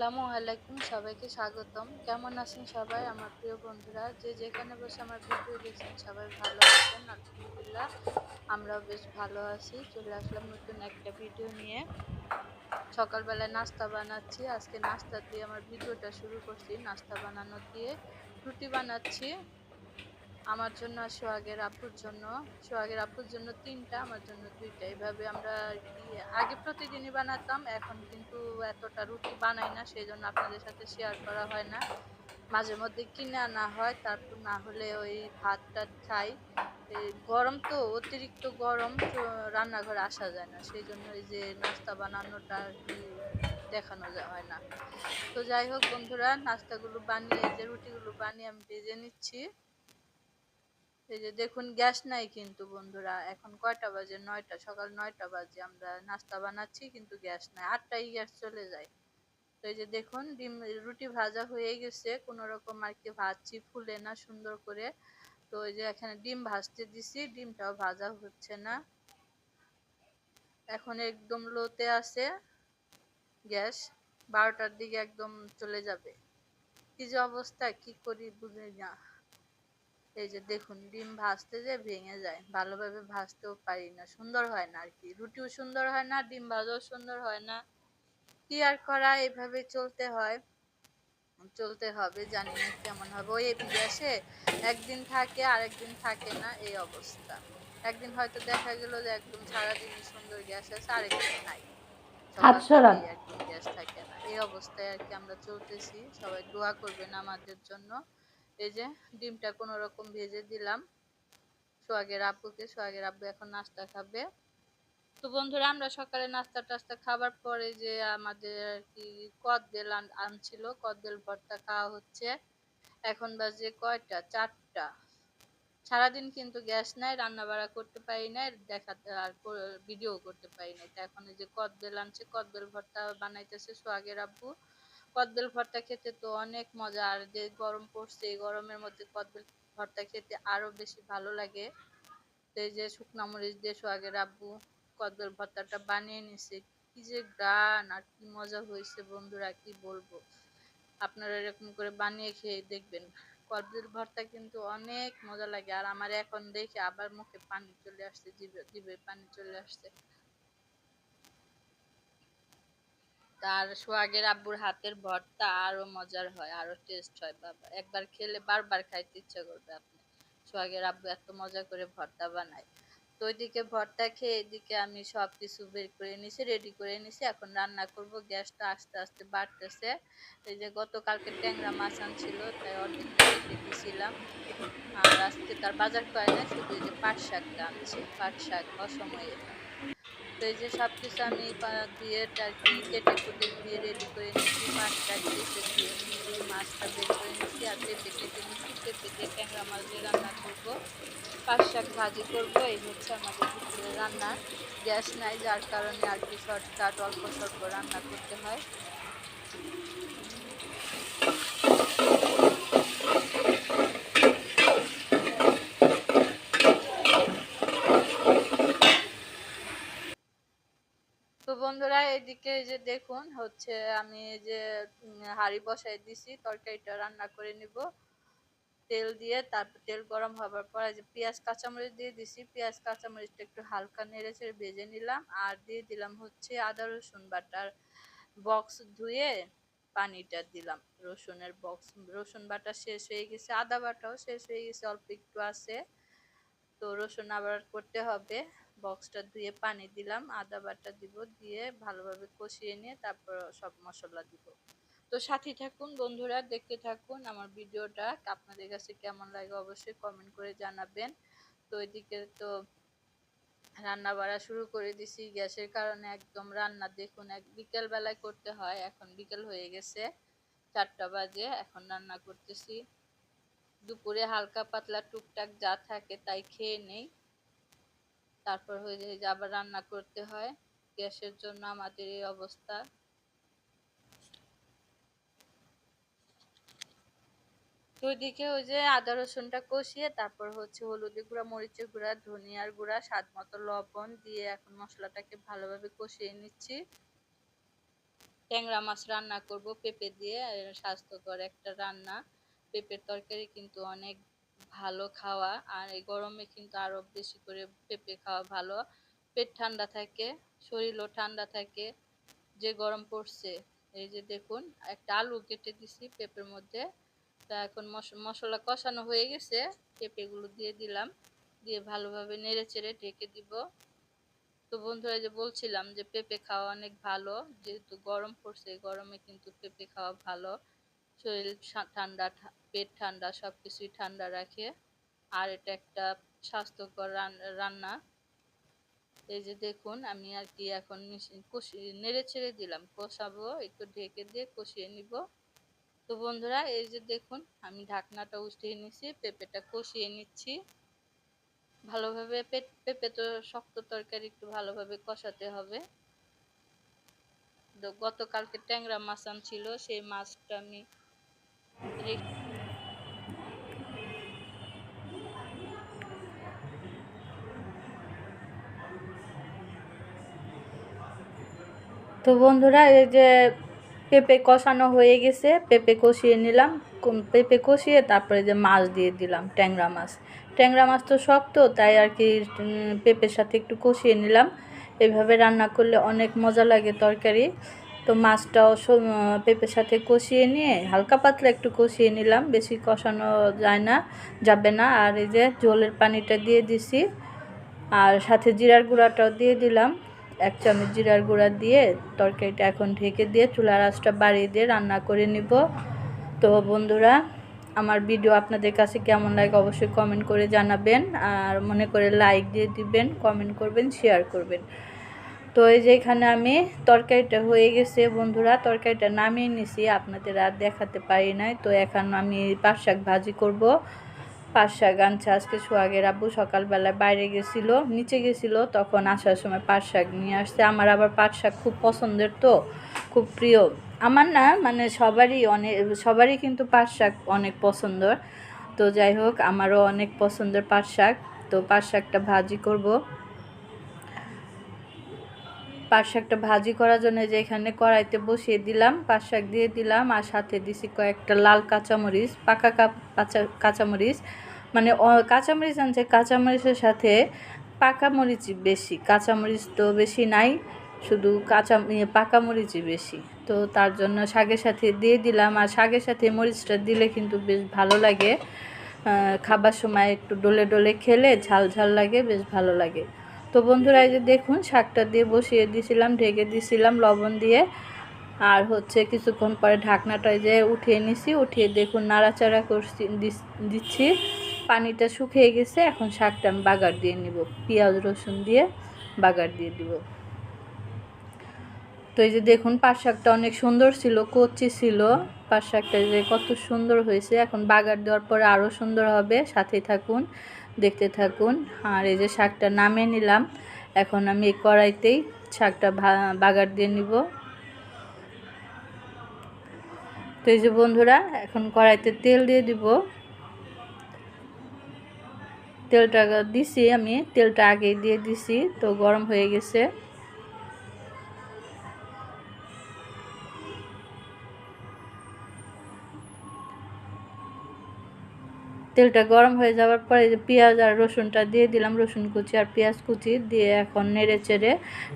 আসসালামু আলাইকুম, সবাইকে স্বাগতম। কেমন আছেন সবাই? আমার প্রিয় বন্ধুরা, যে যেখানে বসে আমার ভিডিও দেখছেন সবাই ভালো আছেন, আলহামদুলিল্লাহ, আমরাও বেশ ভালো আছি। চলে আসলাম নতুন একটা ভিডিও নিয়ে। সকালবেলায় নাস্তা বানাচ্ছি। আজকে নাস্তা দিয়ে আমার ভিডিওটা শুরু করছি। নাস্তা বানানো দিয়ে রুটি বানাচ্ছি। আমার জন্য আর সোহাগের আপুর জন্য, সোহাগের আপুর জন্য তিনটা, আমার জন্য দুইটা। এইভাবে আমরা আগে প্রতিদিনই বানাতাম, এখন কিন্তু এতটা রুটি বানাই না সেই জন্য আপনাদের সাথে শেয়ার করা হয় না। মাঝে মধ্যে কিনে আনা হয়, তারপর না হলে ওই ভাত টাত খাই গরম তো, অতিরিক্ত গরম রান্নাঘরে আসা যায় না। সেই জন্য এই যে নাস্তা বানানোটা আর কি দেখানো হয় না। তো যাই হোক বন্ধুরা, নাস্তাগুলো বানিয়ে যে রুটিগুলো বানিয়ে আমি ভেজে নিচ্ছি। এই যে দেখুন, গ্যাস নাই কিন্তু বন্ধুরা। এখন কয়টা বাজে? নয়টা, সকাল নয়টা বাজে। আমরা নাস্তা বানাচ্ছি কিন্তু গ্যাস নাই। আটটায় গ্যাস চলে যায়। তো এই যে দেখুন, ডিম, রুটি ভাজা হয়ে গেছে। কোনো রকম আর কি ভাজছি, ফুলে না সুন্দর করে। তো এই যে এখানে ডিম ভাজতে দিছি, ডিমটাও ভাজা হচ্ছে না। এখন একদম লোতে আছে গ্যাস। বারোটার দিকে একদম চলে যাবে। কি যে অবস্থা, কি করি বুঝে না। এই যে দেখুন ডিম ভাজতে যে ভেঙে যায় ভালোভাবে ভাজতেও পারি না সুন্দর হয় না আর কি রুটিও সুন্দর হয় না ডিম ভাজাও সুন্দর হয় না। কি আর করা এভাবে চলতে হয়। চলতে হবে জানি না কেমন হবে। ওই গ্যাসে একদিন থাকে আর একদিন থাকে না এই অবস্থা। একদিন হয়তো দেখা গেল যে একদম সারাদিনই সুন্দর গ্যাস আছে আরেকদিন নাই। আর গ্যাস থাকে না। এই অবস্থায় আর কি আমরা চলতেছি। সবাই দোয়া করবেন আমাদের জন্য। এই যে ডিমটা কোনো রকম ভেজে দিলাম। সোহাগের আব্বুকে সোহাগের আব্বু এখন নাস্তা খাবে। তো বন্ধুরা, আমরা সকালে নাস্তা টাস্তা খাবার পরে যে আমাদের আর কি কদবেল আন- আনছিল, কদবেল ভর্তা খাওয়া হচ্ছে। এখন বাজে কয়টা? চারটা। সারাদিন কিন্তু গ্যাস নাই রান্না বাড়া করতে পারি নাই, দেখাতে আর ভিডিও করতে পারি নাই। তো এখন এই যে কদবেল আনছে, কদবেল ভর্তা বানাইতেছে সোহাগের আব্বু। কদবেল ভর্তা খেতে তো অনেক মজা। আর যে গরম পড়ছে, এই গরমের মধ্যে কদবেল ভর্তা খেতে আরও বেশি ভালো লাগে। তো যে শুকনা মরিচ দিয়ে সোহাগের আব্বু কদবেল ভর্তাটা বানিয়ে নিছে। কি যে গান আর কি মজা হয়েছে বন্ধুরা, কি বলব? আপনারা এরকম করে বানিয়ে খেয়ে দেখবেন। কদবেল ভর্তা কিন্তু অনেক মজা লাগে। আর আমার এখন দেখে আবার মুখে পানি চলে আসছে, জিভে জিভে পানি চলে আসছে। তার সোহাগের আব্বুর হাতের ভর্তা আরও মজার হয়, আরও টেস্ট হয়। বাবা, একবার খেলে বারবার খাইতে ইচ্ছা করবে আপনি। সোহাগের আব্বু এত মজা করে ভর্তা বানায়। তো ওইদিকে ভর্তা খেয়ে এদিকে আমি সব কিছু বের করে নিছি রেডি করে নিছি। এখন রান্না করব, গ্যাসটা আস্তে আস্তে বাড়তেছে। এই যে গতকালকে ট্যাংরা মাছ আনছিল, তাই অর্ধেক রেখে দিয়েছিলাম আর আজকে তার বাজার করে না শুধু যে পাট শাকটা আনছি, পাট শাক অসময়ে। তো এই যে সব কিছু আমি দিয়ে আর কি কেটে কুটে দিয়ে রেডি করে নিচ্ছি মাছটা কেটে দিয়ে মাছটা বের করে নিচ্ছি আর পেঁপে কেটে নিচ্ছি পেঁপে ট্যাংরা মাছ দিয়ে রান্না করব। পাঁচ শাক ভাজি করব, এই হচ্ছে আমাদের পুকুরে রান্না। গ্যাস নাই, যার কারণে আর কি শর্টকাট অল্প স্বল্প রান্না করতে হয় তো বন্ধুরা এদিকে যে দেখুন, হচ্ছে আমি যে হাঁড়ি বসাই দিছি, তরকারিটা রান্না করে নিব। তেল দিয়ে তারপর তেল গরম হবার পর যে পেঁয়াজ, কাঁচামরিচ দিয়ে দিছি। পেঁয়াজ, কাঁচামরিচটা একটু হালকা নেড়ে চেড়ে ভেজে নিলাম আর দিয়ে দিলাম হচ্ছে আদা, রসুন বাটার বক্স ধুয়ে পানিটা দিলাম। রসুনের বক্স, রসুন বাটা শেষ হয়ে গেছে, আদা বাটাও শেষ হয়ে গেছে, অল্প একটু আছে। তো রসুন আবার করতে হবে। বক্সটা ধুয়ে পানি দিলাম, আদা বাটা দিব, দিয়ে ভালোভাবে কষিয়ে নিয়ে তারপর সব মশলা দিব। তো সাথে থাকুন বন্ধুরা, দেখতে থাকুন আমার ভিডিওটা, আপনাদের কাছে কেমন লাগে অবশ্যই কমেন্ট করে জানাবেন। তো এদিকে তো রান্না বাড়া শুরু করে দিছি, গ্যাসের কারণে একদম রান্না দেখুন, এক বিকেল বেলায় করতে হয়, এখন বিকেল হয়ে গেছে, চারটা বাজে, এখন রান্না করতেছি। দুপুরে হালকা পাতলা টুকটাক যা থাকে তাই খেয়ে নেই। তারপর হয়ে যায় যে আবার রান্না করতে হয়। গ্যাসের জন্য আমাদের এই অবস্থা। ওইদিকে ওই যে আদা রসুনটা কষিয়ে, তারপর হচ্ছে হলুদের গুঁড়া, মরিচের গুঁড়া, ধনিয়ার গুঁড়া, স্বাদ মতো লবণ দিয়ে এখন মশলাটাকে ভালোভাবে কষিয়ে নিচ্ছি। ট্যাংরা মাছ রান্না করব পেঁপে দিয়ে স্বাস্থ্যকর একটা রান্না। পেঁপের তরকারি কিন্তু অনেক ভালো খাওয়া আর এই গরমে কিন্তু আরও বেশি করে পেঁপে খাওয়া ভালো। পেট ঠান্ডা থাকে, শরীরও ঠান্ডা থাকে, যে গরম পড়ছে। এই যে দেখুন, একটা আলু কেটে দিছি পেঁপের মধ্যে। তা এখন মশলা কষানো হয়ে গেছে, পেঁপেগুলো দিয়ে দিলাম। দিয়ে ভালোভাবে নেড়ে চেড়ে ঢেকে দিব। তো বন্ধুরা যে বলছিলাম যে পেঁপে খাওয়া অনেক ভালো, যেহেতু গরম পড়ছে, গরমে কিন্তু পেঁপে খাওয়া ভালো। শরীর ঠান্ডা পেট ঠান্ডা সব কিছুই ঠান্ডা রাখে। আর এটা একটা স্বাস্থ্যকর রান্না। এই যে দেখুন, আমি আর কি এখন কষিয়ে, নেড়ে ছেড়ে দিলাম। কষাবো, একটু ঢেকে দিয়ে কষিয়ে নিব। তো বন্ধুরা, এই যে দেখুন, আমি ঢাকনাটা উঠিয়ে নিচ্ছি পেঁপেটা কষিয়ে নিচ্ছি। ভালোভাবে পেঁপে তো শক্ত তরকারি, একটু ভালোভাবে কষাতে হবে। গতকালকে ট্যাংরা মাছ ছিল সেই মাছটা আমি তো বন্ধুরা, এই যে পেঁপে কষানো হয়ে গেছে, পেঁপে কষিয়ে নিলাম পেঁপে কষিয়ে তারপরে যে মাছ দিয়ে দিলাম, ট্যাংরা মাছ। ট্যাংরা মাছ তো শক্ত, তাই আর কি পেঁপের সাথে একটু কষিয়ে নিলাম। এভাবে রান্না করলে অনেক মজা লাগে তরকারি। তো মাছটাও পেঁপের সাথে কষিয়ে নিয়ে, হালকা পাতলা একটু কষিয়ে নিলাম, বেশি কষানো যায় না, যাবে না। আর এই যে ঝোলের পানিটা দিয়ে দিছি, আর সাথে জিরার গুঁড়াটাও দিয়ে দিলাম। এক চামচ জিরার গুঁড়া দিয়ে তরকারিটা এখন ঢেকে দিয়ে চুলার আঁচটা বাড়িয়ে দিয়ে রান্না করে নিব। তো বন্ধুরা, আমার ভিডিও আপনাদের কাছে কেমন লাগে অবশ্যই কমেন্ট করে জানাবেন, আর মনে করে লাইক দিয়ে দিবেন, কমেন্ট করবেন, শেয়ার করবেন। তো এই যে এখানে আমি তরকারিটা হয়ে গেছে, বন্ধুরা। তরকারিটা নামিয়ে নিছি, আপনাদের আর দেখাতে পারি নাই। তো এখন আমি পাট শাক ভাজি করব। পাট শাক আনছে আজকে সোহাগের আব্বু, সকালবেলায় বাইরে গেছিল, নিচে গেছিল, তখন আসার সময় পাট শাক নিয়ে আসছে। আমার আবার পাট শাক খুব পছন্দের তো, খুব প্রিয়। আমার না মানে সবারই অনেক, সবারই কিন্তু পাট শাক অনেক পছন্দর। তো যাই হোক, আমারও অনেক পছন্দের পাট শাক। তো পাট শাকটা ভাজি করব। পাট শাকটা ভাজি করার জন্য যে এখানে কড়াইতে বসিয়ে দিলাম পাট শাক দিয়ে দিলাম, আর সাথে দিছি কয়েকটা লাল কাঁচামরিচ, পাকা কাঁচা কাঁচামরিচ। মানে কাঁচামরিচ আনছে, কাঁচামরিচের সাথে পাকা মরিচই বেশি, কাঁচামরিচ তো বেশি নাই, শুধু কাঁচা ইয়ে পাকা মরিচই বেশি। তো তার জন্য শাকের সাথে দিয়ে দিলাম, আর শাকের সাথে মরিচটা দিলে কিন্তু বেশ ভালো লাগে। খাবার সময় একটু ডলে ডলে খেলে ঝাল ঝাল লাগে, বেশ ভালো লাগে। তো বন্ধুরা এই যে দেখুন, শাকটা দিয়ে বসিয়ে দিয়েছিলাম, ঢেকে দিয়েছিলাম লবণ দিয়ে। আর হচ্ছে কিছুক্ষণ পরে ঢাকনাটা যে উঠিয়ে নিছি, উঠিয়ে দেখুন নাড়াচাড়া করছি দিচ্ছি। পানিটা শুকিয়ে গেছে, এখন শাকটা আমি বাগার দিয়ে নিব। পেঁয়াজ, রসুন দিয়ে বাগার দিয়ে দিব। তো এই যে দেখুন, পাট শাকটা অনেক সুন্দর ছিল, কচি ছিল। পাট শাকটা যে কত সুন্দর হয়েছে। এখন বাগার দেওয়ার পরে আরও সুন্দর হবে। সাথেই থাকুন, দেখতে থাকুন। আর এই যে শাকটা নামিয়ে নিলাম। এখন আমি এই কড়াইতেই শাকটা বাগার দিয়ে নিব। তো এই যে বন্ধুরা, এখন কড়াইতে তেল দিয়ে দিব। তেলটা দিছি আমি, তেলটা আগে দিয়ে দিছি। তো গরম হয়ে গেছে। তেলটা গরম হয়ে যাওয়ার পরে যে পেঁয়াজ আর রসুনটা দিয়ে দিলাম, রসুন কুচি আর পেঁয়াজ কুচি দিয়ে এখন নেড়ে চেড়ে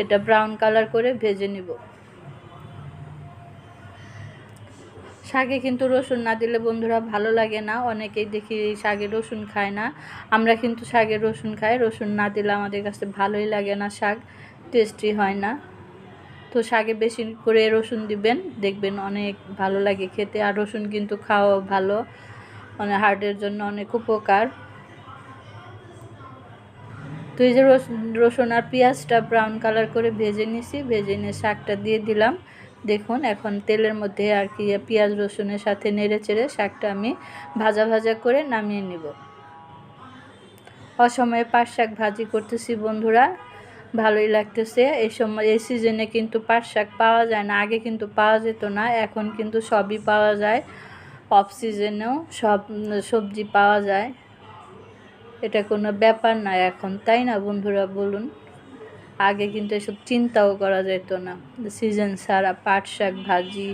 এটা ব্রাউন কালার করে ভেজে নিব। শাকে কিন্তু রসুন না দিলে বন্ধুরা ভালো লাগে না, অনেকেই দেখি শাকে রসুন খায় না। আমরা কিন্তু শাকে রসুন খাই, রসুন না দিলে আমাদের কাছে ভালোই লাগে না শাক টেস্টি হয় না। তো শাকে বেশি করে রসুন দিবেন, দেখবেন অনেক ভালো লাগে খেতে। আর রসুন কিন্তু খাওয়া ভালো। মানে হার্টের জন্য অনেক উপকার। তো এই যে রসুন আর পেঁয়াজটা ব্রাউন কালার করে ভেজে নিছি, ভেজে নিয়ে শাকটা দিয়ে দিলাম। দেখুন, এখন তেলের মধ্যে আর কি পেঁয়াজ, রসুনের সাথে নেড়ে চেড়ে শাকটা আমি ভাজা ভাজা করে নামিয়ে নিব। অসময়ে পাট শাক ভাজি করতেছি বন্ধুরা, ভালোই লাগতেছে। এই সময়, এই সিজনে কিন্তু পাট শাক পাওয়া যায় না, আগে কিন্তু পাওয়া যেত না, এখন কিন্তু সবই পাওয়া যায়। অফ সিজনেও সব, সবজি পাওয়া যায়। এটা কোনো ব্যাপার না এখন, তাই না বন্ধুরা বলুন? আগে কিন্তু এসব চিন্তাও করা যেত না। সিজন ছাড়া পাট শাক, ভাজি,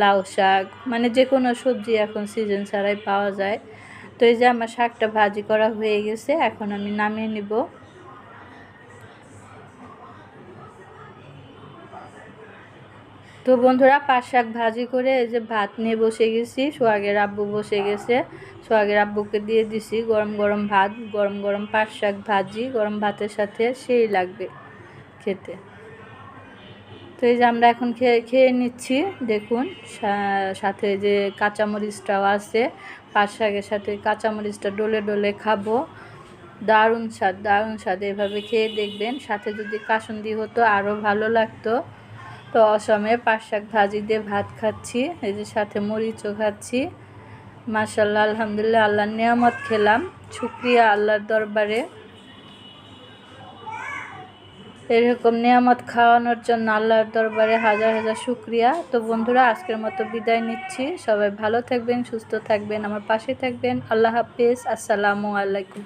লাউ শাক মানে যে কোনো সবজি এখন সিজন ছাড়াই পাওয়া যায়। তো এই যে আমার শাকটা ভাজি করা হয়ে গেছে, এখন আমি নামিয়ে নিব। তো বন্ধুরা, পাট শাক ভাজি করে এই যে ভাত নিয়ে বসে গেছি। সোহাগের আব্বু বসে গেছে। সোহাগের আব্বুকে দিয়ে দিছি গরম গরম ভাত, গরম গরম পাট শাক ভাজি, গরম ভাতের সাথে সেই লাগবে খেতে। তো এই যে আমরা এখন খেয়ে খেয়ে নিচ্ছি, দেখুন সাথে যে কাঁচামরিচটাও আছে, পাট শাকের সাথে কাঁচামরিচটা ডলে ডলে খাব। দারুণ স্বাদ দারুণ স্বাদ, এভাবে খেয়ে দেখবেন। সাথে যদি কাসুন্দি হতো, আরও ভালো লাগতো। তো অসমে পাট শাক ভাজি দিয়ে ভাত খাচ্ছি, এই যে সাথে মরিচও খাচ্ছি। মার্শাল্লাহ আলহামদুলিল্লাহ, আল্লাহর নিয়ামত খেলাম। শুক্রিয়া আল্লাহর দরবারে। এরকম নিয়ামত খাওয়ানোর জন্য আল্লাহর দরবারে হাজার হাজার শুক্রিয়া। তো বন্ধুরা, আজকের মতো বিদায় নিচ্ছি। সবাই ভালো থাকবেন, সুস্থ থাকবেন, আমার পাশে থাকবেন। আল্লাহ হাফিজ, আসসালামু আলাইকুম।